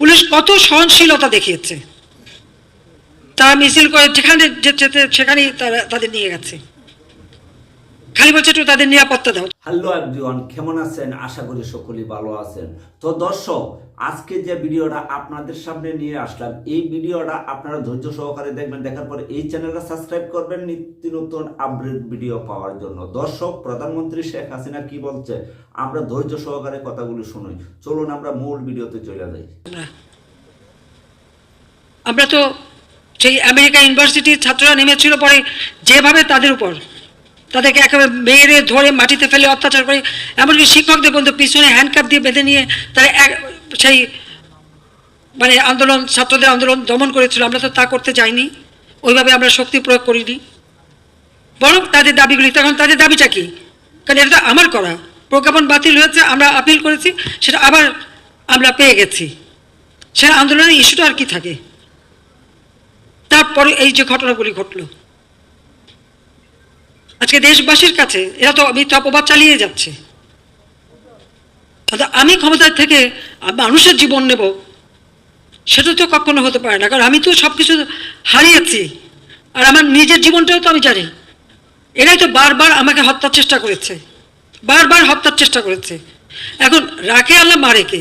Police কত সহনশীলতা দেখিয়েছে। তারা মিছিল করে যেখানে যেতে সেখানেই তারা তাদের নিয়ে গেছে। খালি বলছে একটু তাদের নিরাপত্তা দাও। হ্যালো এভরিওয়ান কেমন আছেন? আশা করি সকলেই ভালো আছেন। তো দর্শক আজকে যে ভিডিওটা আপনাদের সামনে নিয়ে আসলাম এই ভিডিওটা আপনারা ধৈর্য সহকারে দেখবেন দেখার পরে এই চ্যানেলটা সাবস্ক্রাইব করবেন নিত্য নতুন আপডেট ভিডিও পাওয়ার জন্য। দর্শক প্রধানমন্ত্রী শেখ হাসিনা কি বলছে আমরা ধৈর্য সহকারে কথাগুলি শুনি চলুন আমরা মূল ভিডিওতে চলে যাই। আমরা আমরা তো সেই আমেরিকা ইউনিভার্সিটির ছাত্ররা নেমেছিল পরে যেভাবে তাদের উপর তাদেরকে একেবারে মেরে ধরে মাটিতে ফেলে অত্যাচার করে, এমনকি শিক্ষকদের বলতো পিছনে হ্যান্ডকাপ দিয়ে বেঁধে নিয়ে তারা এক সেই মানে আন্দোলন, ছাত্রদের আন্দোলন দমন করেছিল। আমরা তো তা করতে যাইনি। ওইভাবে আমরা শক্তি প্রয়োগ করিনি। বরং তাদের দাবিগুলি, তখন তাদের দাবিটা কি? কারণ এটা আমার করা। প্রজ্ঞাপন বাতিল হয়েছে, আমরা আপিল করেছি, সেটা আবার আমরা পেয়ে গেছি। সে আন্দোলনের ইস্যুটা আর কি থাকে? তারপরে এই যে ঘটনাগুলি ঘটলো। আজকে দেশবাসীর কাছে, এরা তো মিথ্যা অপবাদ চালিয়ে যাচ্ছে। অর্থাৎ আমি ক্ষমতার থেকে মানুষের জীবন নেব, সেটা তো কখনো হতে পারে না, কারণ আমি তো সব কিছু হারিয়েছি। আর আমার নিজের জীবনটাও তো আমি জানি। এরাই তো বারবার আমাকে হত্যার চেষ্টা করেছে, বারবার হত্যার চেষ্টা করেছে। এখন রাখে আল্লাহ, মারে কে?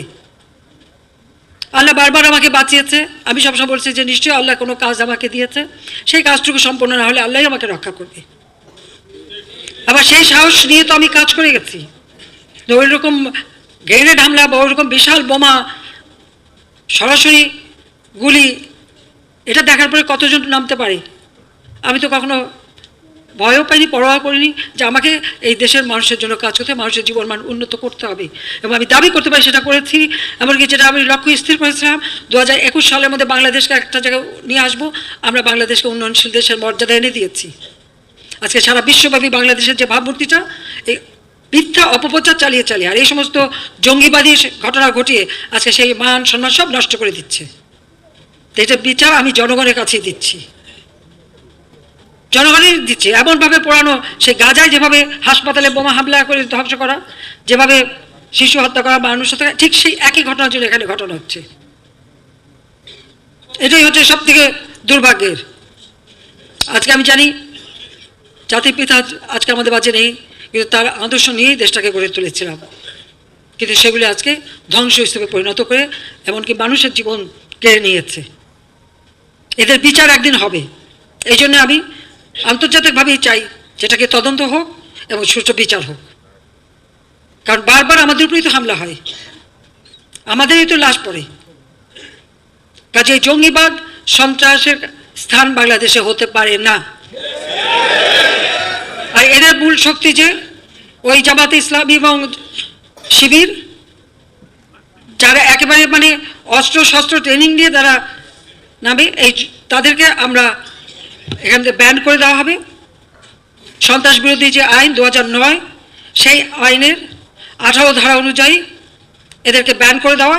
আল্লাহ বারবার আমাকে বাঁচিয়েছে। আমি সবসময় বলছি যে নিশ্চয়ই আল্লাহ কোনো কাজ আমাকে দিয়েছে। সেই কাজটুকু সম্পন্ন না হলে আল্লাহই আমাকে রক্ষা করবে। আবার সেই সাহস নিয়ে তো আমি কাজ করে গেছি। যে ওই রকম গ্রেনেড হামলা বা ওই রকম বিশাল বোমা, সরাসরি গুলি, এটা দেখার পরে কতজন নামতে পারে? আমি তো কখনো ভয়ও পাইনি, পরোয়া করিনি যে আমাকে এই দেশের মানুষের জন্য কাজ করতে মানুষের জীবন মান উন্নত করতে হবে। এবং আমি দাবি করতে পারি সেটা করেছি, এমনকি যেটা আমি লক্ষ্য স্থির করেছিলাম দু হাজার একুশ সালের মধ্যে বাংলাদেশকে একটা জায়গায় নিয়ে আসব, আমরা বাংলাদেশকে উন্নয়নশীল দেশের মর্যাদা এনে দিয়েছি। আজকে সারা বিশ্বব্যাপী বাংলাদেশের যে ভাবমূর্তিটা, এই মিথ্যা অপপ্রচার চালিয়ে চালিয়ে আর এই সমস্ত জঙ্গিবাদী ঘটনা ঘটিয়ে আজকে সেই মান সম্মান সব নষ্ট করে দিচ্ছে। এটা বিচার আমি জনগণের কাছেই দিচ্ছি। জনগণের দিচ্ছে। এমনভাবে পোড়ানো সেই গাজায় যেভাবে হাসপাতালে বোমা হামলা করে ধ্বংস করা, যেভাবে শিশু হত্যা করা, মানুষ হত্যা করা, ঠিক সেই একই ঘটনার জন্য এখানে ঘটনা হচ্ছে। এটাই হচ্ছে সব থেকে দুর্ভাগ্যের। আজকে আমি জানি জাতির পিতা আজকে আমাদের মাঝে নেই, কিন্তু তার আদর্শ নিয়েই দেশটাকে গড়ে তুলেছিলাম। কিন্তু সেগুলি আজকে ধ্বংস হিসেবে পরিণত করে এমনকি মানুষের জীবন কেড়ে নিয়েছে। এদের বিচার একদিন হবে। এই জন্য আমি আন্তর্জাতিকভাবেই চাই যেটাকে তদন্ত হোক এবং সুষ্ঠু বিচার হোক। কারণ বারবার আমাদের উপরেই তো হামলা হয়। আমাদেরই তো লাশ পড়ে। কাজে জঙ্গিবাদ সন্ত্রাসের স্থান বাংলাদেশে হতে পারে না। এদের মূল শক্তি যে ওই জামাতে ইসলামী এবং শিবির, যারা একেবারে মানে অস্ত্র শস্ত্র ট্রেনিং দিয়ে তারা নামে, এই তাদেরকে আমরা এখান থেকে ব্যান করে দেওয়া হবে। সন্ত্রাস বিরোধী যে আইন দু নয়, সেই আইনের আঠারো ধারা অনুযায়ী এদেরকে ব্যান করে দেওয়া।